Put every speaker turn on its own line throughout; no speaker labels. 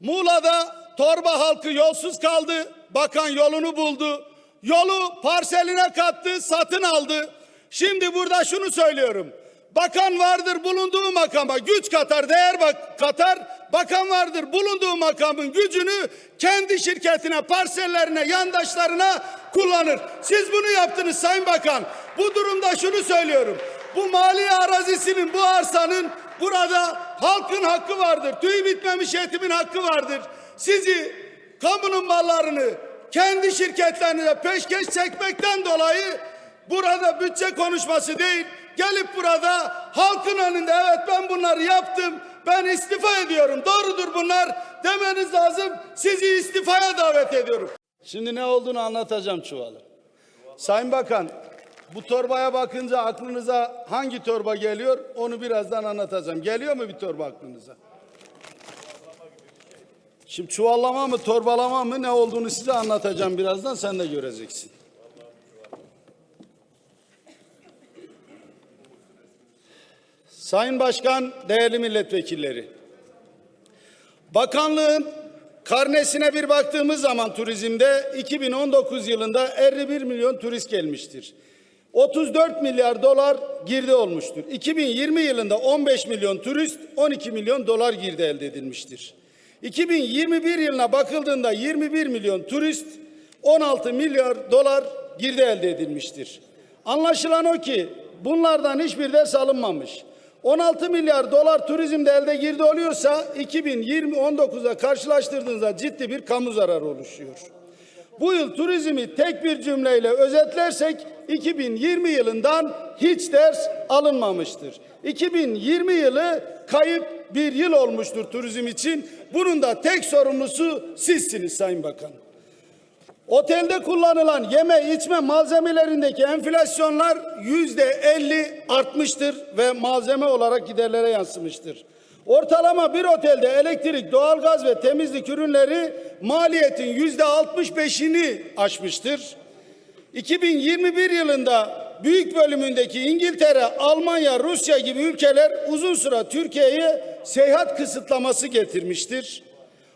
Muğla'da torba halkı yolsuz kaldı. Bakan yolunu buldu. Yolu parseline kattı, satın aldı. Şimdi burada şunu söylüyorum. Bakan vardır bulunduğu makama güç katar, değer bak katar. Bakan vardır bulunduğu makamın gücünü kendi şirketine, parsellerine, yandaşlarına kullanır. Siz bunu yaptınız Sayın Bakan. Bu durumda şunu söylüyorum. Bu mali arazisinin, bu arsanın burada halkın hakkı vardır. Tüy bitmemiş yetimin hakkı vardır. Sizi kamunun mallarını kendi şirketlerine peşkeş çekmekten dolayı burada bütçe konuşması değil, gelip burada halkın önünde evet ben bunları yaptım, ben istifa ediyorum, doğrudur bunlar demeniz lazım. Sizi istifaya davet ediyorum. Şimdi ne olduğunu anlatacağım çuvalı. Sayın Bakan, bu torbaya bakınca aklınıza hangi torba geliyor onu birazdan anlatacağım. Geliyor mu bir torba aklınıza? Şimdi çuvallama mı torbalama mı ne olduğunu size anlatacağım birazdan sen de göreceksin. Sayın Başkan, değerli milletvekilleri. Bakanlığın karnesine bir baktığımız zaman turizmde 2019 yılında 51 milyon turist gelmiştir. 34 milyar dolar girdi olmuştur. 2020 yılında 15 milyon turist 12 milyon dolar girdi elde edilmiştir. 2021 yılına bakıldığında 21 milyon turist 16 milyar dolar girdi elde edilmiştir. Anlaşılan o ki bunlardan hiçbir ders alınmamış. 16 milyar dolar turizmde elde girdi oluyorsa 2020-19'a karşılaştırdığınızda ciddi bir kamu zararı oluşuyor. Bu yıl turizmi tek bir cümleyle özetlersek 2020 yılından hiç ders alınmamıştır. 2020 yılı kayıp bir yıl olmuştur turizm için. Bunun da tek sorumlusu sizsiniz Sayın Bakan. Otelde kullanılan yeme içme malzemelerindeki enflasyonlar yüzde elli artmıştır ve malzeme olarak giderlere yansımıştır. Ortalama bir otelde elektrik, doğalgaz ve temizlik ürünleri maliyetin yüzde altmış beşini aşmıştır. 2021 yılında büyük bölümündeki İngiltere, Almanya, Rusya gibi ülkeler uzun süre Türkiye'ye seyahat kısıtlaması getirmiştir.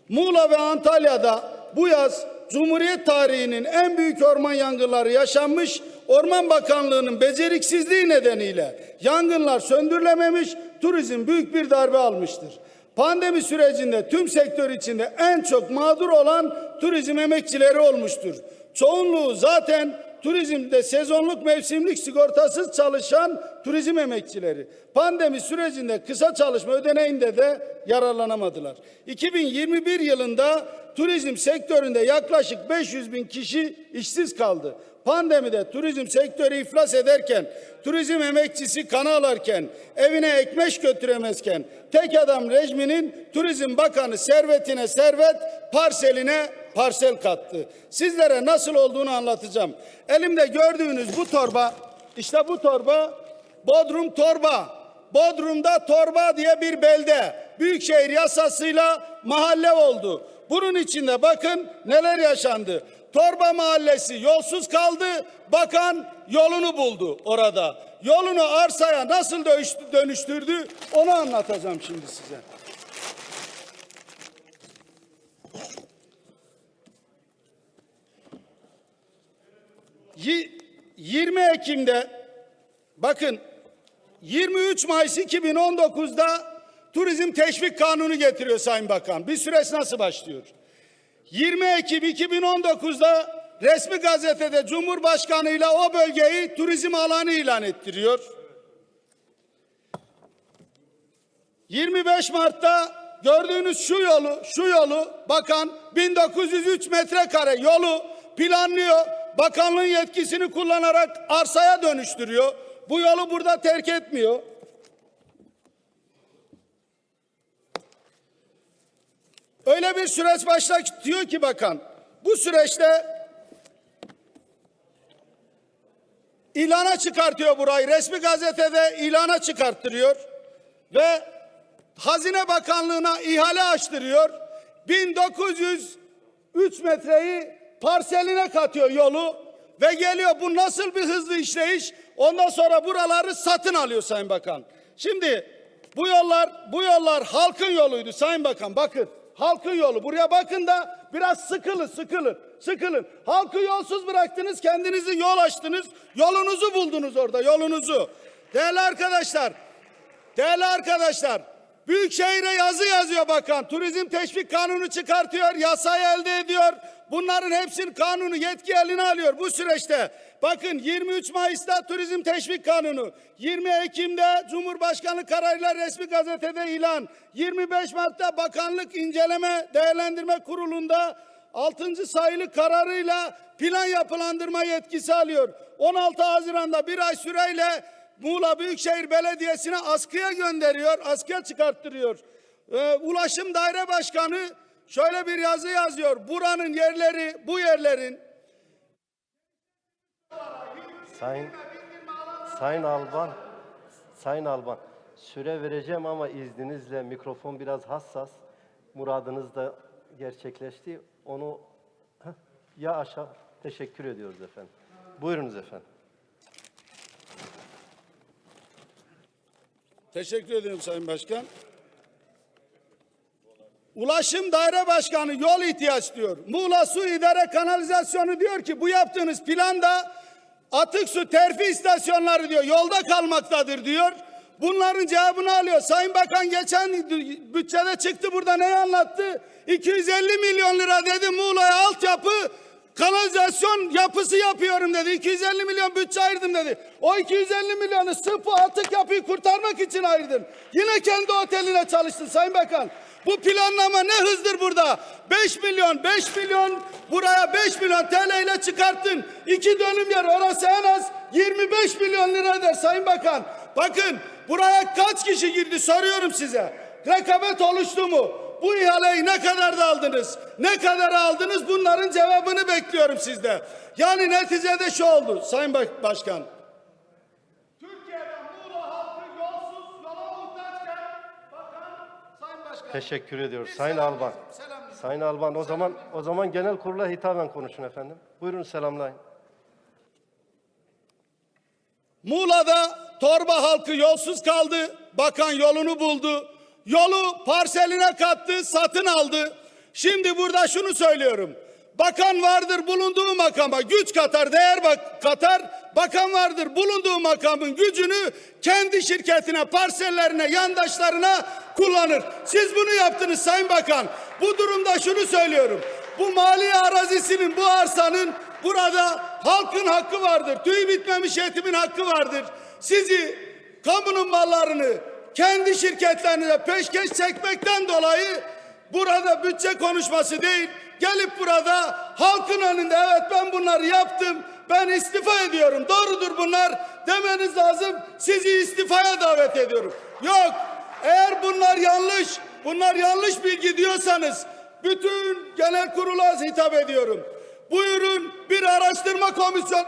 Muğla ve Antalya'da bu yaz Cumhuriyet tarihinin en büyük orman yangınları yaşanmış. Orman Bakanlığı'nın beceriksizliği nedeniyle yangınlar söndürülememiş, turizm büyük bir darbe almıştır. Pandemi sürecinde tüm sektör içinde en çok mağdur olan turizm emekçileri olmuştur. Çoğunluğu zaten turizmde sezonluk mevsimlik sigortasız çalışan turizm emekçileri. Pandemi sürecinde kısa çalışma ödeneğinde de yararlanamadılar. 2021 yılında turizm sektöründe yaklaşık 500 bin kişi işsiz kaldı. Pandemide turizm sektörü iflas ederken, turizm emekçisi kan ağlarken, evine ekmek götüremezken, tek adam rejiminin turizm bakanı servetine servet, parseline parsel kattı. Sizlere nasıl olduğunu anlatacağım. Elimde gördüğünüz bu torba, işte bu torba Bodrum torba. Bodrum'da torba diye bir belde büyükşehir yasasıyla mahalle oldu. Bunun içinde bakın neler yaşandı. Torba mahallesi yolsuz kaldı. Bakan yolunu buldu orada. Yolunu arsaya nasıl dönüştü- dönüştürdü onu anlatacağım şimdi size. 20 Ekim'de bakın 23 Mayıs 2019'da Turizm Teşvik Kanunu getiriyor Sayın Bakan. Bir süreç nasıl başlıyor? 20 Ekim 2019'da resmi gazetede Cumhurbaşkanı ile o bölgeyi turizm alanı ilan ettiriyor. 25 Mart'ta gördüğünüz şu yolu, şu yolu bakan 1903 metrekare yolu planlıyor. Bakanlığın yetkisini kullanarak arsaya dönüştürüyor. Bu yolu burada terk etmiyor. Öyle bir süreç başlatıyor ki bakan. Bu süreçte ilana çıkartıyor burayı. Resmi gazetede ilana çıkarttırıyor. Ve Hazine Bakanlığı'na ihale açtırıyor. 1903 metreyi parseline katıyor yolu ve geliyor. Bu nasıl bir hızlı işleyiş? Ondan sonra buraları satın alıyor Sayın Bakan. Şimdi bu yollar bu yollar halkın yoluydu Sayın Bakan. Bakın halkın yolu. Buraya bakın da biraz sıkılın, sıkılın, sıkılın. Halkı yolsuz bıraktınız, kendinizi yol açtınız. Yolunuzu buldunuz orada, yolunuzu. Değerli arkadaşlar, değerli arkadaşlar, Büyükşehir'e yazı yazıyor bakan. Turizm teşvik kanunu çıkartıyor, yasayı elde ediyor. Bunların hepsinin kanunu yetki eline alıyor bu süreçte. Bakın 23 Mayıs'ta turizm teşvik kanunu, 20 Ekim'de Cumhurbaşkanı kararıyla resmi gazetede ilan, 25 Mart'ta bakanlık inceleme değerlendirme kurulunda 6. sayılı kararıyla plan yapılandırma yetkisi alıyor. 16 Haziran'da bir ay süreyle Muğla Büyükşehir Belediyesi'ne askıya gönderiyor, askıya çıkarttırıyor. Ee, Ulaşım Daire Başkanı şöyle bir yazı yazıyor. Buranın yerleri, bu yerlerin
Sayın Sayın Alban Sayın Alban süre vereceğim ama izninizle mikrofon biraz hassas. Muradınız da gerçekleşti. Onu Heh, ya aşağı teşekkür ediyoruz efendim. Buyurunuz efendim.
Teşekkür ederim Sayın Başkan. Ulaşım Daire Başkanı yol ihtiyaç diyor. Muğla Su İdare Kanalizasyonu diyor ki bu yaptığınız planda atık su terfi istasyonları diyor yolda kalmaktadır diyor. Bunların cevabını alıyor. Sayın Bakan geçen bütçede çıktı burada ne anlattı? 250 milyon lira dedi Muğla'ya altyapı kanalizasyon yapısı yapıyorum dedi. 250 milyon bütçe ayırdım dedi. O 250 milyonu sırf bu atık yapıyı kurtarmak için ayırdın. Yine kendi oteline çalıştın Sayın Bakan. Bu planlama ne hızdır burada? 5 milyon, 5 milyon buraya 5 milyon TL ile çıkarttın. İki dönüm yer orası en az 25 milyon lira eder Sayın Bakan. Bakın buraya kaç kişi girdi soruyorum size. Rekabet oluştu mu? Bu ihaleyi ne kadar da aldınız? Ne kadar aldınız? Bunların cevabını bekliyorum sizde. Yani neticede şu oldu Sayın Baş- Başkan. Türkiye'de Muğla halkı yolsuz, yola muhtaçken bakan Sayın Başkan.
Teşekkür ediyoruz. Sayın
selam
Alban.
selam.
Sayın Alban o zaman o zaman genel kurula hitaben konuşun efendim. Buyurun selamlayın.
Muğla'da torba halkı yolsuz kaldı. Bakan yolunu buldu. Yolu parseline kattı, satın aldı. Şimdi burada şunu söylüyorum. Bakan vardır bulunduğu makama güç katar, değer bak katar. Bakan vardır bulunduğu makamın gücünü kendi şirketine, parsellerine, yandaşlarına kullanır. Siz bunu yaptınız Sayın Bakan. Bu durumda şunu söylüyorum. Bu mali arazisinin, bu arsanın burada halkın hakkı vardır. Tüy bitmemiş yetimin hakkı vardır. Sizi kamunun mallarını kendi şirketlerinize peşkeş çekmekten dolayı burada bütçe konuşması değil, gelip burada halkın önünde evet ben bunları yaptım, ben istifa ediyorum, doğrudur bunlar demeniz lazım. Sizi istifaya davet ediyorum. Yok, eğer bunlar yanlış, bunlar yanlış bilgi diyorsanız bütün genel kurula hitap ediyorum. Buyurun bir araştırma komisyon